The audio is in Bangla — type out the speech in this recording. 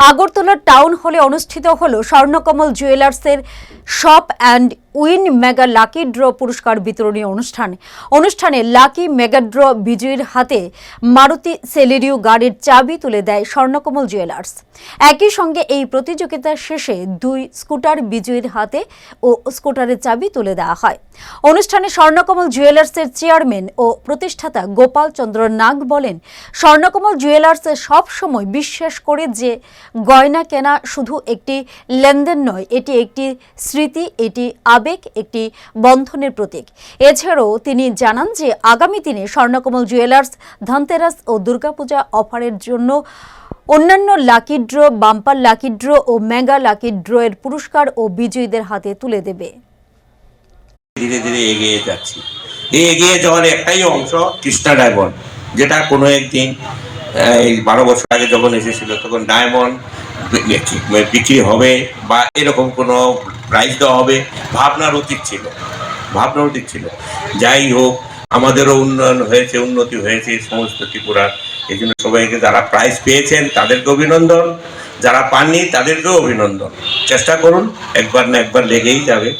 আগরতলা টাউন হলে অনুষ্ঠিত হল Swarnakamal জুয়েলার্সের shop and win mega lucky draw পুরস্কার বিতরণী অনুষ্ঠান। অনুষ্ঠানে লাকি মেগা ড্র বিজয়ীর হাতে মারুতি সেলেরিও গাড়ির চাবি তুলে দেয় স্বর্ণকমল জুয়েলার্স। একই সঙ্গে এই প্রতিযোগিতা শেষে দুই স্কুটার বিজয়ীর হাতে ও স্কুটারের চাবি তুলে দেওয়া হয়। অনুষ্ঠানে স্বর্ণকমল জুয়েলার্সের চেয়ারম্যান ও প্রতিষ্ঠাতা গোপাল চন্দ্র নাগ বলেন, স্বর্ণকমল জুয়েলার্স সব সময় বিশ্বাস করে যে গয়না কেনা শুধু একটি লেনদেন নয়, এটি একটি স্মৃতি, এটি আবেগ একটি বন্ধনের প্রতীক। এছাড়াও তিনি জানান যে আগামী দিনে স্বর্ণকমল জুয়েলার্স, ধনতেরাস ও দুর্গাপূজা অফারের জন্য অন্যান্য lucky draw, bumper lucky draw ও মেগা লাকি ড্র এর পুরস্কার ও বিজয়ীদের হাতে তুলে দেবে। ধীরে ধীরে এগিয়ে যাচ্ছি। এগিয়ে যাওয়ার একটাই অংশ কৃষ্ণা ডায়মন্ড, যেটা কোনো একদিন এই বারো বছর আগে যখন এসেছিল, তখন ডায়মন্ড বিক্রি হবে বা এরকম কোনো প্রাইজ দেওয়া হবে, ভাবনার অতীত ছিল। ভাবনার অতীত ছিল। যাই হোক, আমাদেরও উন্নয়ন হয়েছে, উন্নতি হয়েছে সমস্ত ত্রিপুরার এই জন্য সবাইকে যারা প্রাইজ পেয়েছেন, তাদেরকে অভিনন্দন। যারা পাননি, তাদেরকেও অভিনন্দন। চেষ্টা করুন, একবার না একবার লেগেই যাবে।